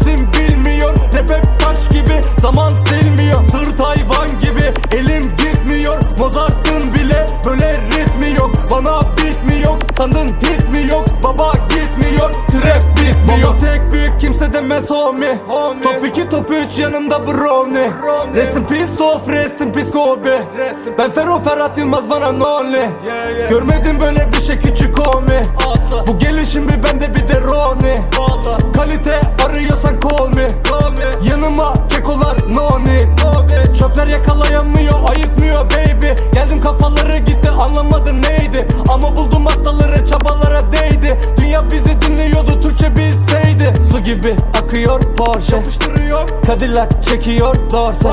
kesin bilmiyor. Hep taş gibi zaman silmiyor. Sırt hayvan gibi elim gitmiyor. Mozart'ın bile böyle ritmi yok. Bana beat mi yok? Sandın hit mi yok? Baba gitmiyor. Trap bitmiyor Baba tek büyük kimse demez homie, Top 2 top 3 yanımda brownie. Rest in peace Tof rest in peace Kobe. Ben Fero Ferhat Yılmaz bana nonly Görmedim böyle bir şey küçük homie. Bu gelişim bir bende bir de Roni Yanıma kekolar no need Çöpler yakalayamıyor ayıkmıyor baby. Geldim kafaları gitti anlamadı neydi? Ama buldum hastaları çabalara değdi. Dünya bizi dinliyordu Türkçe bilseydi. Su gibi akıyor Porsche. Cadillac çekiyor dorse